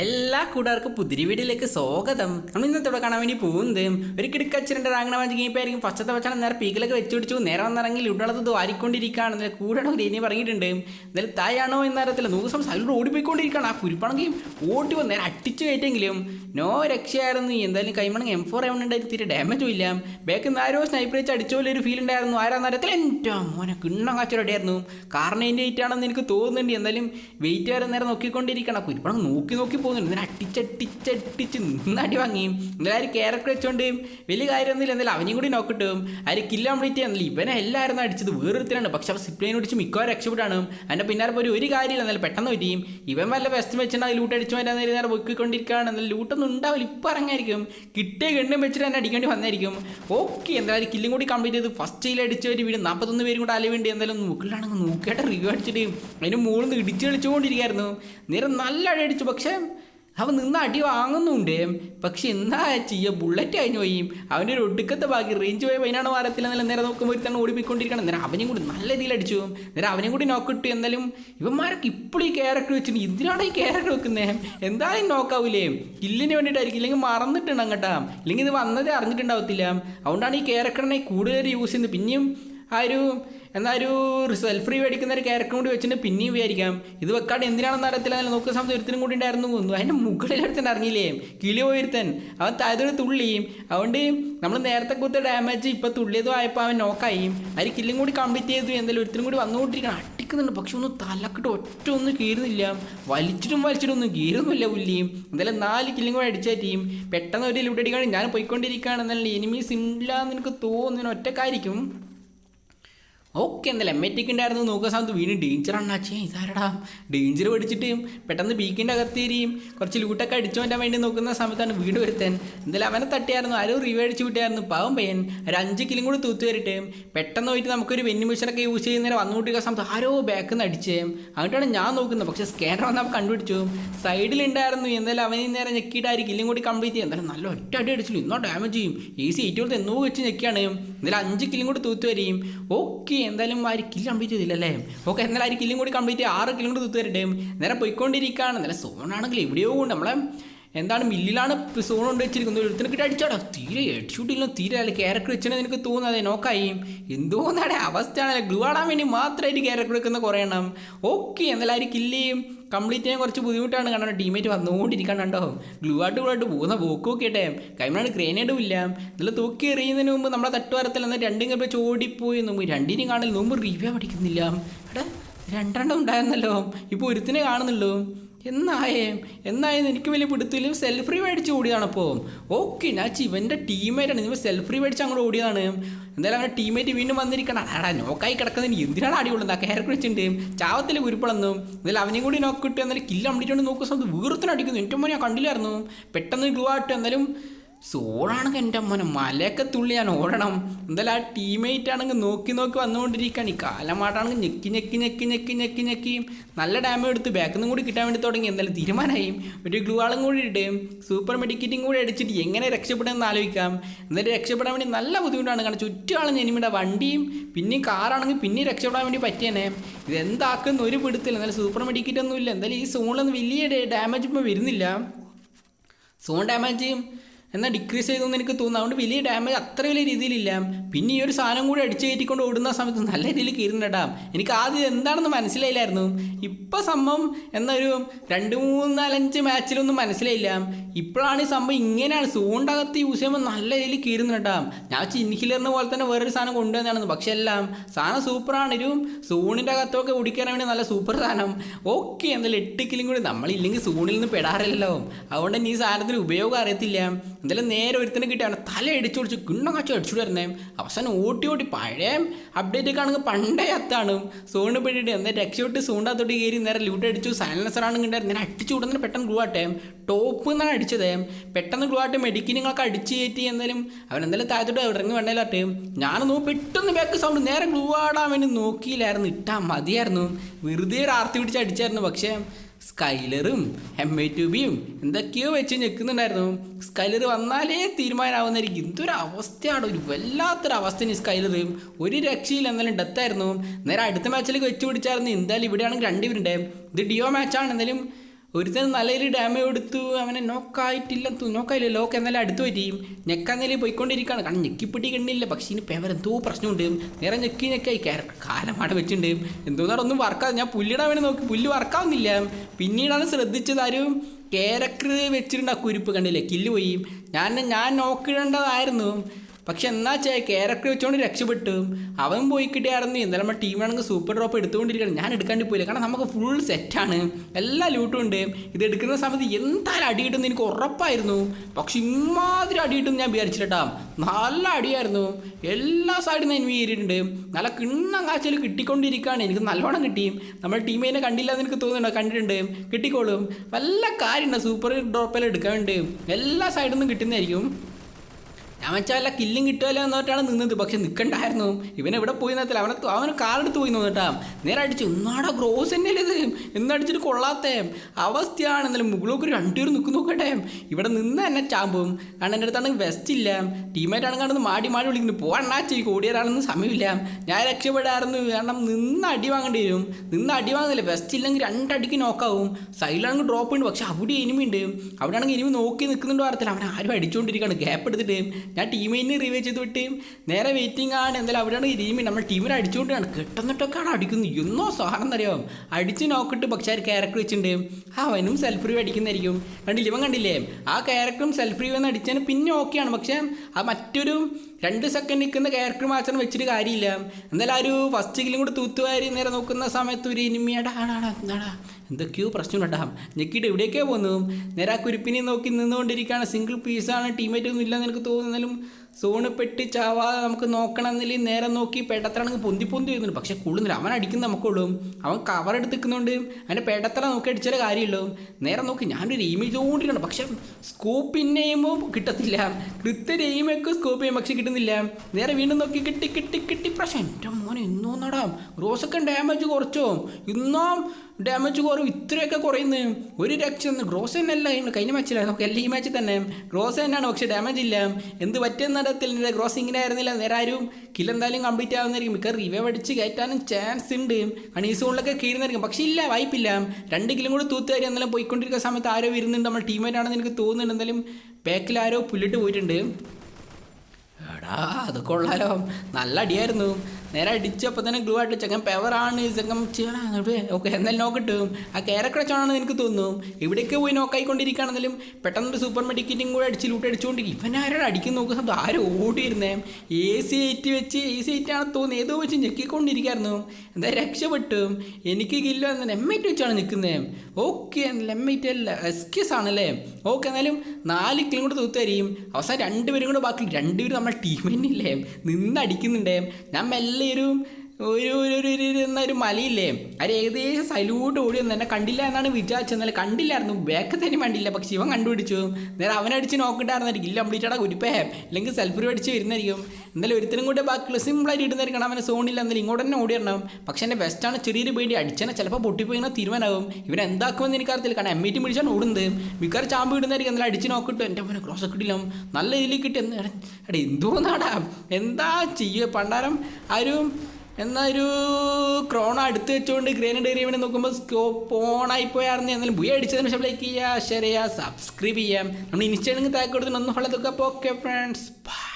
എല്ലാ കൂടാർക്കും പുതിരി വീഡിയോയിലേക്ക് സ്വാഗതം. നമ്മൾ ഇവിടെ കാണാൻ വേണ്ടി പോകുന്നത് ഒരു കിടക്കച്ചറിന്റെ റാങ്ങണ വാഞ്ചി ഗെയിം ആയിരിക്കും. പച്ചത്തെ വച്ചാണ് നേരെ പീക്കിലൊക്കെ വെച്ച് പിടിച്ചു. നേരെ വന്നിറങ്ങി ഉള്ളത് ദ്വാരിക്കൊണ്ടിരിക്കുകയാണ് എന്നാൽ കൂടണോ ഗ്രീനി പറഞ്ഞിട്ടുണ്ട്. എന്നാലും തായാണോ എന്നറിയത്തില്ല നൂറ് ദിവസം സൈഡിൽ ഓടിപ്പോയിക്കൊണ്ടിരിക്കുകയാണ് ആ കുരിപ്പാണെങ്കിൽ ഓടി വന്ന് നേരെ അട്ടിച്ചു കയറ്റെങ്കിലും നോ രക്ഷയായിരുന്നു. എന്തായാലും കൈമണങ്ങി എം ഫോർ എവൺ ഉണ്ടായി തീരെ ഡാമേജും ഇല്ല. ബാക്കിൽ നിന്ന് ആരോ സ്നൈപ്പർ വെച്ച് അടിച്ച പോലെ ഒരു ഫീൽ ഉണ്ടായിരുന്നു. ആരാന്ന് അറിയത്തില്ല എന്റെ മോനെ കിണ്ണം കാച്ചൊരടിയായിരുന്നു കാരണം എന്റെ വെയിറ്റ് ആണെന്ന് എനിക്ക് തോന്നുന്നുണ്ട്. എന്തായാലും വെയിറ്റ് വരെ നേരം നോക്കിക്കൊണ്ടിരിക്കണം കുരിപ്പണം നോക്കി നോക്കി പോകുന്നുണ്ട്. ഇന്നലെ അട്ടിച്ചട്ടിച്ചട്ടിച്ച് നിന്ന് അടി വാങ്ങിയും ഇന്നലെ ഒരു ക്യാരക്ടർ വെച്ചോണ്ട് വലിയ കാര്യമൊന്നുമില്ല. എന്തായാലും അവനെയും കൂടി നോക്കിട്ടും ആര് കില്ല കംപ്ലീറ്റ് ചെയ്യുന്നില്ല ഇവനെ എല്ലാവരും അടിച്ചത് വേറൊരുത്തിനാണ് പക്ഷെ അവർ സിപ്ലൈൻ ഒടിച്ച് മിക്കവാറും രക്ഷപ്പെട്ടാണ്. അതിന്റെ പിന്നാലെ പോയി ഒരു കാര്യമില്ല. എന്നാലും പെട്ടെന്ന് പറ്റിയും ഇവൻ വല്ല വെസ്റ്റ് വെച്ചിട്ട് അത് ലൂട്ട് അടിച്ചു വരാൻ നേരം പൊക്കിക്കൊണ്ടിരിക്കുകയാണ് എന്നാൽ ലൂട്ടൊന്നും ഉണ്ടാവില്ല. ഇപ്പം ഇറങ്ങായിരിക്കും. കിട്ടിയ ഗണ്ണും വെച്ചിട്ട് തന്നെ അടിക്കേണ്ടി വന്നായിരിക്കും ഓക്കെ എന്തായാലും കില്ലും കൂടി കംപ്ലീറ്റ് ചെയ്ത് ഫസ്റ്റ് കയ്യിൽ അടിച്ച ഒരു വീട് നാൽപ്പത്തൊന്ന് പേരും കൂടെ അല വേണ്ടി എന്തായാലും മുകളിലാണെങ്കിൽ നോക്കിയിട്ട് റിവ്യൂ അടിച്ചിട്ട് അതിന് മുകളിൽ നിന്ന് ഇടിച്ച് കളിച്ചുകൊണ്ടിരിക്കുകയായിരുന്നു. നേരം നല്ല അടി അടിച്ചു. പക്ഷേ അവൻ നിന്ന് അടി വാങ്ങുന്നുണ്ട്. പക്ഷെ എന്താ ചെയ്യുക ബുള്ളറ്റ് കഴിഞ്ഞു പോയി. അവന്റെ ഒരു ഒടുക്കത്തെ ബാക്കി റേഞ്ച് പോയ പൈനാണ് വാരത്തിൽ. എന്നാലും നേരെ നോക്കുമ്പോൾ തന്നെ ഓടിപ്പോയിക്കൊണ്ടിരിക്കണം. നേരം അവനെയും കൂടി നല്ല രീതിയിൽ അടിച്ചു. നേരം അവനെയും കൂടി നോക്കിട്ടു എന്തായാലും ഇവന്മാരൊക്കെ ഇപ്പോഴും ഈ ക്യാരക്ടർ വെച്ചിട്ട് ഇതിനാണ് ഈ ക്യാരക്ടർ വെക്കുന്നത് എന്തായാലും നോക്കാവൂലേ കില്ലിന് വേണ്ടിയിട്ടായിരിക്കും. ഇല്ലെങ്കിൽ മറന്നിട്ടുണ്ട് അങ്ങട്ടാ. ഇല്ലെങ്കിൽ ഇത് വന്നതേ അറിഞ്ഞിട്ടുണ്ടാവത്തില്ല. അതുകൊണ്ടാണ് ഈ ക്യാരക്ടറിനെ കൂടുതൽ യൂസ് ചെയ്യുന്നത്. പിന്നെയും ആ ഒരു എന്നാൽ ഒരു സെൽഫ് റിവ്യൂ മേടിക്കുന്ന ഒരു ക്യാരക്ടർ കൂടി വെച്ചിട്ട് പിന്നെയും വിചാരിക്കാം. ഇത് വെക്കാണ്ട് എന്തിനാണെന്ന് അറിയത്തില്ല. എന്നാൽ നോക്കുന്ന സമയത്ത് ഒരുത്തിനും കൂടി ഉണ്ടായിരുന്നു തോന്നുന്നു. അതിന്റെ മുകളിൽ ഒരുത്തൻ ഇറങ്ങിയില്ലേ? കിളി പോയിരുത്തൻ അവൻ താഴത്തൊരു തുള്ളിയും അതുകൊണ്ട് നമ്മൾ നേരത്തെ കൊടുത്ത ഡാമേജ് ഇപ്പം തുള്ളിയതും ആയപ്പോൾ അവൻ നോക്കായി അതിൽ കില്ലും കൂടി കംപ്ലീറ്റ് ചെയ്തു. എന്തായാലും ഒരുത്തിനും കൂടി വന്നുകൊണ്ടിരിക്കണം അട്ടിക്കുന്നുണ്ട് പക്ഷെ ഒന്നും തലക്കിട്ട് ഒറ്റ ഒന്നും കീറുന്നില്ല. വലിച്ചിട്ടും വലിച്ചിട്ടും ഒന്നും കീറുന്നില്ല പുല്ലിയും എന്തായാലും നാല് കില്ലും കൂടി അടിച്ച ടീം പെട്ടെന്ന് ഒരു ലുഡടിക്കാണ് ഞാൻ പോയിക്കൊണ്ടിരിക്കുകയാണ്. എന്നാലും എനിമീസ് ഇല്ല എന്ന് എനിക്ക് തോന്നുന്നു. ഒറ്റക്കായിരിക്കും. ഓക്കെ എന്തായാലും എം എറ്റിക്ക് ഉണ്ടായിരുന്നു. നോക്കുന്ന സമയത്ത് വീണ്ടും ഡേഞ്ചർ അണ്ണാച്ചേ ഇതാരടാ? ഡേഞ്ചർ പഠിച്ചിട്ട് പെട്ടെന്ന് ബീക്കിന്റെ അകത്തേരിയും കുറച്ച് ലൂട്ടൊക്കെ അടിച്ചു മാറ്റാൻ വേണ്ടി നോക്കുന്ന സമയത്താണ് വീട് വരുത്തൻ എന്തായാലും അവനെ തട്ടിയായിരുന്നു. ആരോ റിവേടിച്ച് അടിച്ച് വിട്ടായിരുന്നു പാവം പയ്യൻ. ഒരു അഞ്ച് കിലും കൂടി തൂത്തു വരട്ടെ. പെട്ടെന്ന് പോയിട്ട് നമുക്കൊരു വെന്നി മിഷനൊക്കെ യൂസ് ചെയ്യുന്നേരം വന്നുകൊണ്ടിരിക്കുന്ന സമയത്ത് ആരോ ബാക്കിൽ നിന്ന് അടിച്ചേ. അങ്ങോട്ടാണ് ഞാൻ നോക്കുന്നത്. പക്ഷേ സ്കാനർ വന്നപ്പോൾ കണ്ടുപിടിച്ചു. സൈഡിലുണ്ടായിരുന്നു എന്തായാലും അവനീ നേരെ ഞെക്കിയിട്ടായിരിക്കും കില്ലും കൂടി കംപ്ലീറ്റ് ചെയ്യും. എന്തായാലും നല്ല ഒറ്റ അടി അടിച്ചില്ല? ഇന്നോ ഡാമേജ് ചെയ്യും. ഈ സീറ്റ് കൊടുത്ത് എന്നോ വെച്ച് ഞെക്കിയാണ്. എന്തായാലും അഞ്ച് കിലും കൂടി തൂത്തു വരെയും. ഓക്കെ എന്തായാലും ആ ഒരു കില്ല് കംപ്ലീറ്റ് ചെയ്തില്ലല്ലേ? ഓക്കെ എന്നാലും ആ ഒരു കില്ലും കൂടി കംപ്ലീറ്റ് ആറ് കില്ലും കൂടി തൂത്ത് നേരെ പോയിക്കൊണ്ടിരിക്കുകയാണ് നല്ല സോണാണെങ്കിൽ എവിടെയോ കൊണ്ട് നമ്മളെ എന്താണ് മില്ലിലാണ് സോൺ കൊണ്ട് വെച്ചിരിക്കുന്നത്? ഒരുത്തിന് കിട്ടി അടിച്ചാടാ. തീരെ ഹെഡ്ഷൂട്ടില്ല തീരെ അല്ല ക്യാരക്ടർ വെച്ചാൽ നിനക്ക് തോന്നാതെ നോക്കായും. എന്തോന്നാടെ അവസ്ഥയാണ് ഗ്ലൂ ആടാൻ വേണ്ടി മാത്രമായിട്ട് ക്യാരക്ടർ വെക്കുന്ന കുറേ എണ്ണം. ഓക്കെ എന്നാലും കില്ല് ചെയ്യും കംപ്ലീറ്റ് ചെയ്യാൻ കുറച്ച് ബുദ്ധിമുട്ടാണ്. കാരണം ടീമേറ്റ് വന്നുകൊണ്ടിരിക്കാൻ കണ്ടോ? ഗ്ലൂ ആട്ട് കൂടായിട്ട് പോകുന്ന പോക്ക് നോക്കിയിട്ടെ കൈമനാണ് ഗ്രേനേഡും ഇല്ല. നല്ല തൂക്കി എറിയുന്നതിന് മുമ്പ് നമ്മളെ തട്ടുവാരത്തിൽ എന്നാൽ രണ്ടും കപ്പ ചോടിപ്പോയി. നോമ്പ് രണ്ടിനും കാണില്ല മുമ്പ് റിവ്യൂ പഠിക്കുന്നില്ല എടാ രണ്ടെണ്ണം ഉണ്ടായിരുന്നല്ലോ. ഇപ്പോൾ ഒരുത്തിനെ കാണുന്നുള്ളൂ. എന്നായേ? എന്നായെന്ന് എനിക്ക് വലിയ പിടുത്തില്ല സെൽഫ് ഫ്രീ മേടിച്ച് ഓടിയതാണ് അപ്പോൾ ഓക്കെ ഞാൻ ഇവന്റെ ടീമേറ്റാണ് ഇവൻ സെൽഫ് ഫ്രീ മേടിച്ച് അങ്ങോട്ട് ഓടിയതാണ്. എന്തായാലും അങ്ങനെ ടീമേറ്റ് വീണ്ടും വന്നിരിക്കണം എടാ നോക്കായി കിടക്കുന്നതിന് എന്തിനാണ് അടിയുള്ളത് ആ ക്യാരക്ടർ വെച്ചിട്ടുണ്ട് ചാവത്തിൽ കുരുപ്പളന്നും. എന്തായാലും അവനെയും കൂടി നോക്കിയിട്ട് എന്നാലും കില്ല അമ്പിട്ടുണ്ട് നോക്കുന്ന സമയത്ത് വീർത്തിന് അടിക്കുന്നു എന്റെ മോനെ ഞാൻ കണ്ടില്ലായിരുന്നു. പെട്ടെന്ന് ഗ്ലൂ ആയിട്ട് എന്തായാലും സോളാണെങ്കിൽ എന്റെ മോനെ മലയൊക്കെ തുള്ളി ഞാൻ ഓടണം. എന്തായാലും ആ ടീമേറ്റ് ആണെങ്കിൽ നോക്കി നോക്കി വന്നുകൊണ്ടിരിക്കുകയാണ് ഈ കാലമാട്ടാണെങ്കിൽ ഞെക്കി ഞെക്കി ഞെക്കി ഞെക്കി ഞെക്കി ഞെക്കി. നല്ല ഡാമേജ് എടുത്ത് ബാക്കിൽ നിന്നും കൂടി കിട്ടാൻ വേണ്ടി തുടങ്ങി. എന്തായാലും തീരുമാനമായി ഒരു ഗ്ലൂവാളും കൂടി ഇട്ട് സൂപ്പർ മെഡിക്കറ്റും കൂടി അടിച്ചിട്ട് എങ്ങനെ രക്ഷപ്പെടാമെന്ന് ആലോചിക്കാം. എന്നിട്ട് രക്ഷപ്പെടാൻ വേണ്ടി നല്ല ബുദ്ധിമുട്ടാണ്. കാരണം ചുറ്റുമാണ് എനിമിയുടെ വണ്ടിയും പിന്നെയും കാറാണെങ്കിൽ പിന്നെയും രക്ഷപ്പെടാൻ വേണ്ടി പറ്റിയേനെ. ഇതെന്താക്കുന്ന ഒരു പിടുത്തില്ല എന്നാലും സൂപ്പർ മെഡിക്കറ്റ് ഒന്നും ഇല്ല എന്തായാലും ഈ സോണിലൊന്നും വലിയ ഡാമേജ് ഇപ്പോൾ വരുന്നില്ല. സോൺ ഡാമേജ് എന്നാൽ ഡിക്രീസ് ചെയ്തെന്ന് എനിക്ക് തോന്നുന്നു. അതുകൊണ്ട് വലിയ ഡാമേജ് അത്ര വലിയ രീതിയിലില്ല. പിന്നെ ഈ ഒരു സാധനം കൂടി അടിച്ചു കയറ്റിക്കൊണ്ട് ഓടുന്ന സമയത്ത് നല്ല രീതിയിൽ കീറുന്നിടാം എനിക്ക് ആദ്യം എന്താണെന്ന് മനസ്സിലായില്ലായിരുന്നു. ഇപ്പം സംഭവം എന്നൊരു രണ്ട് മൂന്ന് നാലഞ്ച് മാച്ചിലൊന്നും മനസ്സിലായില്ല. ഇപ്പോഴാണ് ഈ സംഭവം ഇങ്ങനെയാണ്. സൂണ്ടകത്ത് യൂസ് ചെയ്യുമ്പോൾ നല്ല രീതിയിൽ കീറുന്നിടാം ഞാൻ ചിൻഹിലറിന് പോലെ തന്നെ വേറൊരു സാധനം കൊണ്ടുവന്നാണെന്ന് പക്ഷെ എല്ലാം സാധനം സൂപ്പറാണ് ഒരു സൂണിന്റെ അകത്തൊക്കെ ഓടിക്കാൻ വേണ്ടി നല്ല സൂപ്പർ സാധനം. ഓക്കെ എന്തായാലും എട്ട് കൂടി നമ്മളില്ലെങ്കിൽ സൂണിൽ നിന്ന് പെടാറില്ലല്ലോ. അതുകൊണ്ട് തന്നെ ഈ സാധനത്തിന് ഉപയോഗം അറിയത്തില്ല. എന്തായാലും നേരെ ഒരുത്തനെ കിട്ടിയാണ് തല അടിച്ചു പിടിച്ച് കിണ്ണം അടിച്ചു വരുന്നേ. അവസാനം ഓട്ടി ഓട്ടി പഴയ അപ്ഡേറ്റ് ആണെങ്കിൽ പണ്ടേ അത്താണ്. സോണിന് പെട്ടിട്ട് എന്താ രക്ഷപ്പെട്ട് സോണ്ടാത്തോട്ട് കയറി നേരെ ലൂട്ട് അടിച്ചു. സൈലൻസർ ആണ് ഉണ്ടായിരുന്നു ഞാൻ അടിച്ചു വിടുന്നതിന് പെട്ടെന്ന് ഗ്ലൂ ആട്ടെ. ടോപ്പ് എന്നാണ് അടിച്ചത്. പെട്ടെന്ന് ഗ്ലൂ ആട്ടെ മെഡിക്കിനിങ്ങളൊക്കെ അടിച്ച് കയറ്റി എന്തായാലും അവൻ എന്തായാലും താഴത്തോട്ട് ഇറങ്ങി വേണ്ടല്ലാട്ടെ ഞാനൊന്ന് പെട്ടെന്ന് ബാക്ക് സൗണ്ട് നേരെ ഗ്ലൂ ആടാൻ വേണ്ടി നോക്കിയില്ലായിരുന്നു. ഇട്ടാൽ മതിയായിരുന്നു. വെറുതെ ഒരു ആർത്തി പിടിച്ച് അടിച്ചായിരുന്നു. പക്ഷേ സ്കൈലറും എം എ ട്യൂബിയും എന്തൊക്കെയോ വെച്ച് ഞെക്കുന്നുണ്ടായിരുന്നു. സ്കൈലർ വന്നാലേ തീരുമാനമാവുന്നതായിരിക്കും എന്തൊരു അവസ്ഥയാണ് ഒരു വല്ലാത്തൊരു അവസ്ഥയാണ് സ്കൈലർ ഒരു രക്ഷയില്ല എന്നാലും ഡെത്തായിരുന്നു. നേരെ അടുത്ത മാച്ചിലേക്ക് വെച്ച് പിടിച്ചായിരുന്നു. എന്തായാലും ഇവിടെയാണെങ്കിൽ രണ്ടുപേരുണ്ട് ഇത് ഡിയോ മാച്ചാണ് എന്തായാലും ഒരുത്തൻ നല്ലൊരു ഡാമേജ് കൊടുത്തു അവനെ നോക്കായിട്ടില്ല നോക്കായില്ല ലോക്ക് എന്നാലും അടുത്ത് പറ്റിയും ഞെക്കാന്നേലും പോയിക്കൊണ്ടിരിക്കുകയാണ് കാരണം ഞെക്കിപ്പിട്ടി കണ്ടില്ല പക്ഷേ ഇനി എന്തോ പ്രശ്നമുണ്ട്. നേരെ ഞെക്കി ഞെക്കായി ക്യാരക്ടർ കാലം അവിടെ വെച്ചിട്ടുണ്ട്. എന്തോന്നാണ് ഒന്നും വർക്കാതെ ഞാൻ പുല്ലിടാൻ വേണ്ടി നോക്കി. പുല്ല് വർക്കാവുന്നില്ല. പിന്നീടാണ് ശ്രദ്ധിച്ചത് ആരും? ക്യാരക്ടർ വെച്ചിട്ടുണ്ട് ആ കുരിപ്പ് കണ്ടില്ലേ കില്ല് പോയി. ഞാൻ ഞാൻ നോക്കിടേണ്ടതായിരുന്നു പക്ഷെ എന്നാ ചേ ക്യാരക്ടർ വെച്ചുകൊണ്ട് രക്ഷപ്പെട്ടു. അവൻ പോയി കിട്ടിയായിരുന്നു. എന്തായാലും നമ്മുടെ ടീമാണെങ്കിൽ സൂപ്പർ ഡ്രോപ്പ് എടുത്തുകൊണ്ടിരിക്കുകയാണ്. ഞാൻ എടുക്കാണ്ട് പോയില്ല. കാരണം നമുക്ക് ഫുൾ സെറ്റാണ് എല്ലാ ലൂട്ടും ഉണ്ട്. ഇത് എടുക്കുന്ന സമയത്ത് എന്തായാലും അടി കിട്ടുമെന്ന് എനിക്ക് ഉറപ്പായിരുന്നു. പക്ഷെ ഇമാതിരി അടി കിട്ടും ഞാൻ വിചാരിച്ചിട്ടാ. നല്ല അടിയായിരുന്നു. എല്ലാ സൈഡിൽ നിന്ന് എനിക്ക് കയറിയിട്ടുണ്ട് നല്ല കിണ്ണം കാച്ചിൽ കിട്ടിക്കൊണ്ടിരിക്കുകയാണ്. എനിക്ക് നല്ലോണം കിട്ടി. നമ്മൾ ടീമിനെ കണ്ടില്ല എന്ന് എനിക്ക് തോന്നുന്നുണ്ടോ? കണ്ടിട്ടുണ്ട്. കിട്ടിക്കോളും. വല്ല കാര്യമുണ്ട്? സൂപ്പർ ഡ്രോപ്പെല്ലാം എടുക്കാനുണ്ട് എല്ലാ സൈഡിൽ നിന്നും കിട്ടുന്നതായിരിക്കും. ഞാൻ വെച്ചാൽ വല്ല കില്ലും കിട്ടുമല്ലോ എന്നിട്ടാണ് നിന്നത്. പക്ഷെ നിൽക്കണ്ടായിരുന്നു ഇവൻ എവിടെ പോയി നിന്നത്തില്ല അവനെ അവന് കാറെടുത്ത് പോയി നിന്നിട്ടാ നേരെ അടിച്ചു ഒന്നാടാ ഗ്രോസ് തന്നെയല്ലേ ഇത്? എന്നടിച്ചിട്ട് കൊള്ളാത്തേ. അവസ്ഥയാണ്. എന്നാലും മുകളിലൊക്കെ രണ്ടുപേരും നിൽക്കും നോക്കട്ടെ. ഇവിടെ നിന്ന് തന്നെ ചാമ്പും. കാരണം എന്റെ അടുത്താണ് വെസ്റ്റ് ഇല്ല. ടീമേറ്റാണ് കാണുന്നത് മാടി മാടി വിളിക്കുന്നത് പോവാണ്ണാച്ചി ഓടിയാറാണെന്ന് സമയമില്ല. ഞാൻ രക്ഷപ്പെടായിരുന്നു. കാരണം നിന്ന് അടി വാങ്ങേണ്ടി വരും. നിന്ന് അടി വാങ്ങുന്നില്ല. വെസ്റ്റ് ഇല്ലെങ്കിൽ രണ്ടടിക്ക് നോക്കാവും സൈഡിലാണെങ്കിൽ ഡ്രോപ്പ് ഉണ്ട്. പക്ഷെ അവിടെ എനിമി ഉണ്ട്. അവിടെയാണെങ്കിൽ എനിമി നോക്കി നിൽക്കുന്നുണ്ടോ അറിയത്തില്ല. അവൻ ആരും അടിച്ചുകൊണ്ടിരിക്കുകയാണ് ഗ്യാപ്പ് എടുത്തിട്ട് ഞാൻ ടീമിനെ റിവ്യൂ ചെയ്ത് വിട്ട് നേരെ വെയിറ്റിംഗ് ആണ്. എന്തായാലും അവിടെയാണ് ടീമി നമ്മൾ ടീമിനെ അടിച്ചുകൊണ്ടാണ് കിട്ടുന്നിട്ടൊക്കെയാണ് അടിക്കുന്നത്. എന്നോ സാധനം എന്നറിയാം അടിച്ച് നോക്കിട്ട് പക്ഷേ ആ ക്യാരക്ടർ വെച്ചിട്ടുണ്ട്. ആ അവനും സെൽഫ് റിവ്യൂ അടിക്കുന്നതായിരിക്കും. കണ്ടില്ല? ഇവൻ കണ്ടില്ലേ? ആ ക്യാരക്ടറും സെൽഫ് റിവ്യൂ എന്ന് അടിച്ചതിന് പിന്നെ ഓക്കെയാണ് പക്ഷേ ആ മറ്റൊരു രണ്ട് സെക്കൻഡ് നിൽക്കുന്ന ക്യാരക്ടർ മാത്രം വെച്ചിട്ട് കാര്യമില്ല. എന്നാലും ആ ഒരു ഫസ്റ്റ് കില്ലും കൂടെ തൂത്തുവാരി നേരെ നോക്കുന്ന സമയത്ത് ഒരു ഇനിമിയാടാ ആടാ എന്താടാ? എന്തൊക്കെയോ പ്രശ്നമുണ്ടാ ഞെക്കിയിട്ട് എവിടേക്കോ പോന്നു നേരെ ആ കുരുപ്പിനെ നോക്കി നിന്നുകൊണ്ടിരിക്കുകയാണ്. സിംഗിൾ പീസാണ് ടീമേറ്റ് ഒന്നും ഇല്ലെന്ന് എനിക്ക് തോന്നുന്നാലും സോണ് പെട്ടി ചാവാതെ നമുക്ക് നോക്കണം എന്നില്ല നേരെ നോക്കി പേട്ടത്തലാണെങ്കിൽ പൊന്തി പൊന്തി വരുന്നുണ്ട്. പക്ഷെ കൂടുന്നില്ല അവൻ അടിക്കുന്ന നമുക്കുള്ളൂ. അവൻ കവർ എടുത്ത് നിൽക്കുന്നുണ്ട് അവന്റെ പേട്ടത്തല നോക്കി അടിച്ചാലേ കാര്യമുള്ളൂ. നേരെ നോക്കി. ഞാനൊരു എയിം ചെയ്തുകൊണ്ടിരിക്കണം പക്ഷെ സ്കോപ്പ് ഇന്ന ചെയ്യുമ്പോൾ കിട്ടത്തില്ല. കൃത്യ എയിമൊക്കെ സ്കോപ്പ് ചെയ്യും പക്ഷെ കിട്ടുന്നില്ല. നേരെ വീണ്ടും നോക്കി. കിട്ടി കിട്ടി കിട്ടി പ്രശ്നം. എന്റെ മോനെ ഇന്നോ നടാം ഗ്രോസൊക്കെ ഡാമേജ് കുറച്ചോ? ഇന്നോ ഡാമേജ് കുറവ് ഇത്രയൊക്കെ കുറയുന്നു. ഒരു രക്ഷ ഗ്രോസ് തന്നെയല്ല ഇന്ന് കഴിഞ്ഞ മാച്ചിലാണ് നമുക്ക് എല്ലാ ഈ മാച്ചിൽ തന്നെ. ഗ്രോസ് തന്നെയാണ് പക്ഷേ ഡാമേജ് ഇല്ല. എന്ത് പറ്റിയെന്ന് അറിയത്തില്ല ഗ്രോസ് ഇങ്ങനെ ആയിരുന്നില്ല. നേരെ ആരും കിൽ എന്തായാലും കംപ്ലീറ്റ് ആവുന്നതായിരിക്കും. മിക്ക റിവേ അടിച്ച് കയറ്റാനും ചാൻസ് ഉണ്ട്. കാരണം ഈ സോണിലൊക്കെ കീഴുന്നതായിരിക്കും. പക്ഷേ ഇല്ല വായ്പില്ല. രണ്ട് കിലും കൂടി തൂത്തുകാരി എന്നാലും പോയിക്കൊണ്ടിരിക്കുന്ന സമയത്ത് ആരോ വരുന്നുണ്ട്. നമ്മൾ ടീമേറ്റാണെന്ന് എനിക്ക് തോന്നുന്നുണ്ട്. എന്തായാലും ബാക്കിൽ ആരോ പുല്ലിട്ട് പോയിട്ടുണ്ട്. എടാ അത് കൊള്ളാലോ. നല്ല അടിയായിരുന്നു. നേരെ അടിച്ചപ്പോൾ തന്നെ ഗ്ലൂ ആയിട്ട് ചെക്കൻ പെവറാണ് ചെക്കൻ ഓക്കെ എന്നാലും നോക്കിട്ടും ആ ക്യാരക്ടർ എനിക്ക് തോന്നും ഇവിടേക്ക് പോയി നോക്കായിക്കൊണ്ടിരിക്കുകയാണെന്നാലും പെട്ടെന്ന് സൂപ്പർ മെഡിക്കറ്റും കൂടെ അടിച്ച് ലൂട്ട് അടിച്ചുകൊണ്ടിരിക്കും ഇവൻ ആരോട് അടിക്കുന്ന നോക്കുന്നത് ആരും ഓടിയിരുന്നേ? എ സി എയ്റ്റ് വെച്ച് എ സി എയ്റ്റ് ആണ് തോന്നുന്നു. ഏതോ വെച്ച് ഞെക്കിക്കൊണ്ടിരിക്കുകയായിരുന്നു. എന്താ രക്ഷപ്പെട്ടു? എനിക്ക് കില്ല എന്നാൽ എം ഐറ്റ് വെച്ചാണ് നിൽക്കുന്നത് ഓക്കെ എം ഐറ്റ് അല്ല. എസ്ക്യൂസ് ആണല്ലേ? ഓക്കെ എന്നാലും നാല് കിലും കൂടെ തൂത്തരിയും അവസാനം രണ്ടുപേരും കൂടെ ബാക്കി. രണ്ടുപേരും നമ്മുടെ ടീമിനില്ലേ നിന്ന് അടിക്കുന്നുണ്ടേ. ഞാൻ മെല്ലെ ഒരു ഒരു ഒരു ഒരു ഒരു മലയില്ലേ? അത് ഏകദേശം സൈലൂട്ട് ഓടി വന്നു. എന്നെ കണ്ടില്ല എന്നാണ് വിചാരിച്ചത്. എന്നാലും കണ്ടില്ലായിരുന്നു. ബാക്ക് തന്നെ കണ്ടില്ല. പക്ഷെ ഇവൻ കണ്ടുപിടിച്ചു. നേരെ അവനടിച്ച് നോക്കിട്ടായിരുന്നായിരിക്കും ഇല്ല അമ്പിടിച്ചാടാ കുരിപ്പേ അല്ലെങ്കിൽ സെൽഫി അടിച്ച് വരുന്നതായിരിക്കും. എന്നാലും ഒരുത്തനും കൂടെ ബാക്കിയുള്ള സിമ്പിളായിട്ട് ഇടുന്നതായിരിക്കണം അവനെ സോണില്ല എന്നാലും ഇങ്ങോട്ട് തന്നെ ഓടിയിടണം പക്ഷെ എന്റെ ബെസ്റ്റാണ് ചെറിയൊരു പേടി. അടിച്ചനെ ചിലപ്പോൾ പൊട്ടിപ്പോയിങ്ങനെ തീരുമാനമാകും. ഇവൻ എന്താക്കുമെന്ന് എനിക്കറിയത്തില്ല. കാരണം എം ഐ ടി പിടിച്ചാണ് ഓടുന്നത്. മിക്കവാറും ചാമ്പ് ഇടുന്നതായിരിക്കും. എന്നാലും അടിച്ച് നോക്കിട്ട് എന്റെ അവനെ ക്രോസ് കിട്ടില്ല നല്ല രീതിയിൽ കിട്ടി. എടാ എന്തോന്നാടാ എന്താ ചെയ്യുക പണ്ടാരം ആരും എന്നാ ഒരു ക്രോൺ അടുത്ത് വെച്ചുകൊണ്ട് ഗ്രേനഡ് എറിയവനെ നോക്കുമ്പോൾ സ്കോപ്പ് ഓണായി പോയാർന്ന് എന്നാലും ബുയ അടിച്ചതിന് ശേഷം ലൈക്ക് ചെയ്യുക ഷെയർ ചെയ്യുക സബ്സ്ക്രൈബ് ചെയ്യാം. നമ്മൾ ഇൻസ്റ്റാഗ്രാമിൽ താഴെ ഒന്ന് ഫോളോ ഒക്കെ ഓക്കെ ഫ്രണ്ട്സ് ബൈ